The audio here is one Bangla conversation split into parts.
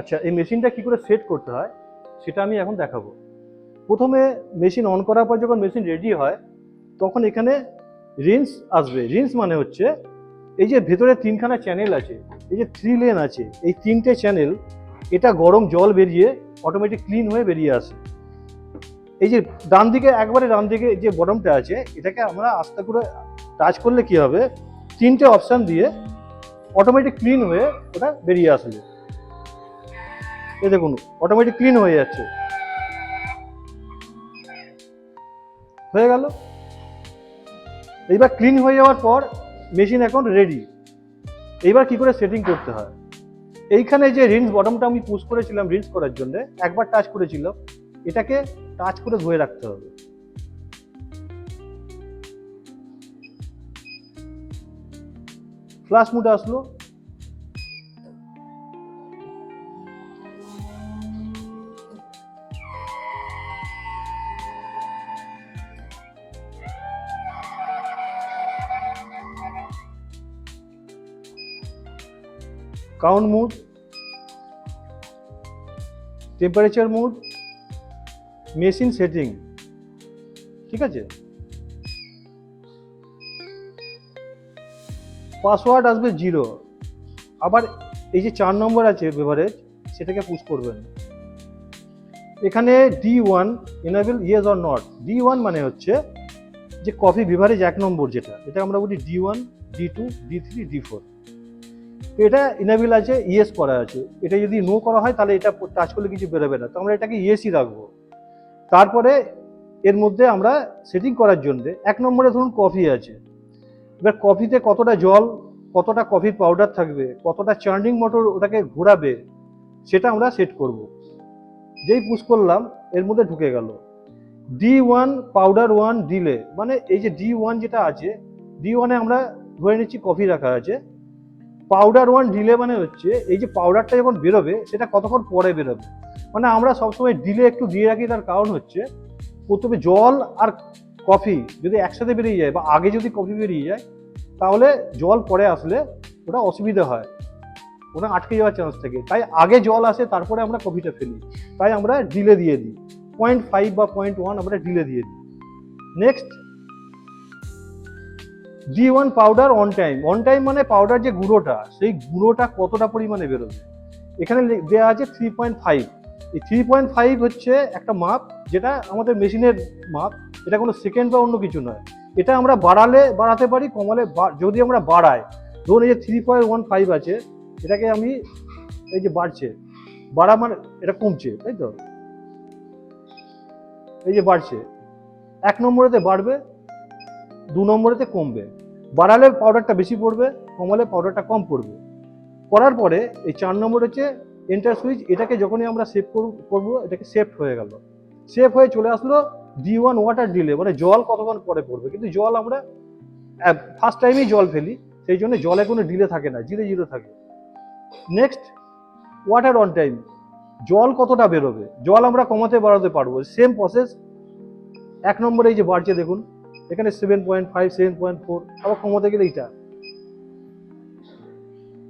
আচ্ছা এই মেশিনটা কি করে সেট করতে হয় সেটা আমি এখন দেখাবো। প্রথমে মেশিন অন করার পর যখন মেশিন রেডি হয়, তখন এখানে রিন্স আসবে। রিন্স মানে হচ্ছে এই যে ভেতরে তিনখানা চ্যানেল আছে, এই যে থ্রি লেন আছে, এই তিনটে চ্যানেল এটা গরম জল বেরিয়ে অটোমেটিক ক্লিন হয়ে বেরিয়ে আসে। এই যে ডান দিকে, একবারে ডান দিকে যে বটমটা আছে, এটাকে আমরা আস্তে করে টাচ করলে কি হবে? তিনটে অপশান দিয়ে অটোমেটিক ক্লিন হয়ে ওটা বেরিয়ে আসবে। এই দেখুন অটোমেটিক ক্লিন হয়ে যাচ্ছে। হয়ে গেল? এইবার ক্লিন হয়ে যাওয়ার পর মেশিন এখন রেডি এইবার কি করে সেটিং করতে হয়? এইখানে যে রিন্স বটমটা আমি পুশ করেছিলাম রিন্স করার জন্য, একবার টাচ করেছিলাম এটাকে টাচ করে ধুয়ে রাখতে হবে। ফ্লাশ মুড আসলো count mode temperature mode machine setting ঠিক আছে? পাসওয়ার্ড আসবে জিরো আবার এই যে চার নম্বর আছে বেভারেজ সেটাকে পুশ করবেন। এখানে D one enable yes or not D one মানে হচ্ছে যে কফি বিভারেজ এক নম্বর যেটা। এটা আমরা বলি D one D two D three D four এটা ইনাবেল আছে ইয়েস করা আছে। এটা যদি নো করা হয়, তাহলে এটা টাচ করলে কিছু বেরোবে না। তো আমরা এটাকে ইয়েসই রাখব। তারপরে এর মধ্যে আমরা সেটিং করার জন্যে, এক নম্বরে ধরুন কফি আছে। এবার কফিতে কতটা জল, কতটা কফির পাউডার থাকবে, কতটা চার্নিং মোটর ওটাকে ঘোরাবে, সেটা আমরা সেট করব। যেই পুশ করলাম, এর মধ্যে ঢুকে গেল। D one powder one delay মানে এই যে ডি ওয়ান যেটা আছে ডি ওয়ানে আমরা ধরে নিচ্ছি কফি রাখা আছে। পাউডার ওয়ান ডিলে মানে হচ্ছে এই যে পাউডারটা যখন বেরোবে, সেটা কতক্ষণ পরে বেরোবে? মানে আমরা সবসময় ডিলে একটু দিয়ে রাখি, তার কারণ হচ্ছে প্রথমে জল আর কফি যদি একসাথে বেরিয়ে যায় বা আগে যদি কফি বেরিয়ে যায়, তাহলে জল পরে আসলে ওটা অসুবিধা হয়। ওটা আটকে যাওয়ার চান্স থাকে। তাই আগে জল আসে, তারপরে আমরা কফিটা ফেলি। তাই আমরা ডিলে দিয়ে দিই। পয়েন্ট ফাইভ বা পয়েন্ট ওয়ান আমরা ডিলে দিয়ে দিই। Next D one powder on time on time মানে পাউডার যে গুঁড়োটা, সেই গুঁড়োটা কতটা পরিমাণে বেরোবে? এখানে দেয়া আছে থ্রি পয়েন্ট ফাইভ এই থ্রি পয়েন্ট ফাইভ হচ্ছে একটা মাপ যেটা আমাদের মেশিনের মাপ। এটা কোনো সেকেন্ড বা অন্য কিছু নয়। এটা আমরা বাড়ালে, বাড়াতে পারি, কমালে যদি আমরা বাড়াই, ধরুন এই যে থ্রি পয়েন্ট ওয়ান ফাইভ আছে, এটাকে আমি এই যে বাড়ছে, বাড়া মানে এটা কমছে, তাই তো? এই যে বাড়ছে, এক নম্বরেতে বাড়বে দু নম্বরেতে কমবে। বাড়ালে পাউডারটা বেশি পড়বে, কমালে পাউডারটা কম পড়বে। করার পরে এই চার নম্বর হচ্ছে এন্টার সুইচ এটাকে যখনই আমরা সেভ করব এটাকে সেভ হয়ে গেল। সেভ হয়ে চলে আসলো ডি ওয়ান ওয়াটার ডিলে মানে জল কতক্ষণ পরে পড়বে। কিন্তু জল আমরা ফার্স্ট টাইমেই জল ফেলি, সেই জন্য জলে কোনো ডিলে থাকে না জিরো জিরো থাকে। নেক্সট ওয়াটার অন টাইম জল কতটা বেরোবে? জল আমরা কমাতে বাড়াতে পারব। সেম প্রসেস এক নম্বরে এই যে বাড়ছে দেখুন এখানে seven point five seven point four আবার কমাতে গেলে এইটা।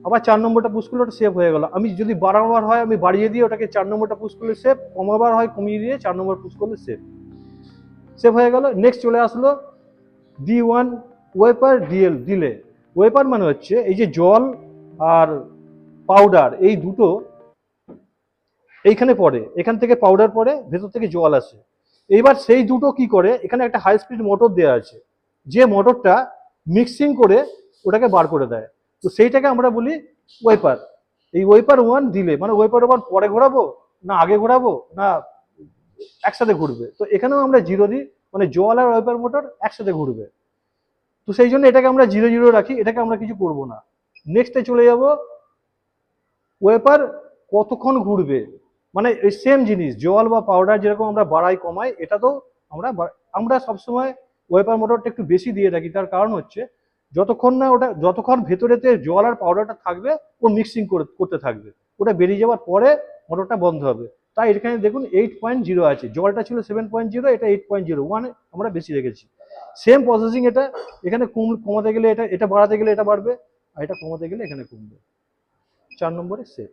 আবার চার নম্বরটা পুশ করলে ওটা সেভ হয়ে গেল। আমি যদি বাড়ানোর হয়, আমি বাড়িয়ে দিয়ে ওটাকে চার নম্বরটা পুশ করলে সেভ কমাবার হয়, কমিয়ে দিয়ে চার নম্বর পুশ করলে সেভ সেভ হয়ে গেল। নেক্সট চলে আসলো ডি ওয়ান ওয়েপার ডিএল ডিলে ওয়েপার মানে হচ্ছে এই যে জল আর পাউডার এই দুটো এইখানে পড়ে। এখান থেকে পাউডার পড়ে, ভেতর থেকে জল আসে। এইবার সেই দুটো কি করে? এখানে একটা হাই স্পিড মোটর দেওয়া আছে। যে মোটরটা মিক্সিং করে ওটাকে বার করে দেয়। তো সেইটাকে আমরা বলি ওয়েপার এই ওয়েপার ওয়ান দিলে মানে ওয়েপার ওয়ান পরে ঘোরাবো না আগে ঘোরাবো না একসাথে ঘুরবে? তো এখানেও আমরা জিরো দিই মানে জল আর ওয়েপার মোটর একসাথে ঘুরবে। তো সেই জন্য এটাকে আমরা জিরো জিরো রাখি, এটাকে আমরা কিছু করব না। নেক্সটে চলে যাব ওয়েপার কতক্ষণ ঘুরবে? মানে এই সেম জিনিস, জল বা পাউডার যেরকম আমরা বাড়াই, কমাই, এটা তো আমরা আমরা সবসময় ওয়েপার মোটরটা একটু বেশি দিয়ে রাখি তার কারণ হচ্ছে, যতক্ষণ না ওটা, যতক্ষণ ভেতরেতে জল আর পাউডারটা থাকবে, ও মিক্সিং করতে থাকবে। ওটা বেরিয়ে যাওয়ার পরে মোটরটা বন্ধ হবে। তাই এখানে দেখুন এইট পয়েন্ট জিরো আছে। জলটা ছিল সেভেন পয়েন্ট জিরো এটা এইট পয়েন্ট জিরো ওয়ান আমরা বেশি রেখেছি। সেম প্রসেসিং এটা, এখানে কম, কমাতে গেলে এটা এটা বাড়াতে গেলে এটা বাড়বে, আর এটা কমাতে গেলে এখানে কমবে। চার নম্বরে সেভ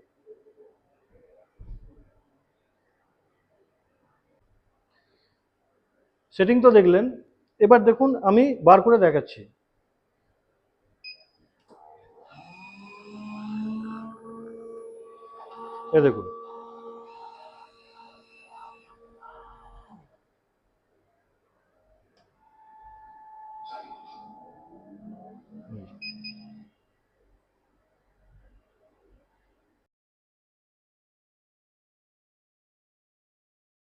সেটিং তো দেখলেন, এবার দেখুন আমি বার করে দেখাচ্ছি এ দেখুন Thank mm -hmm. you.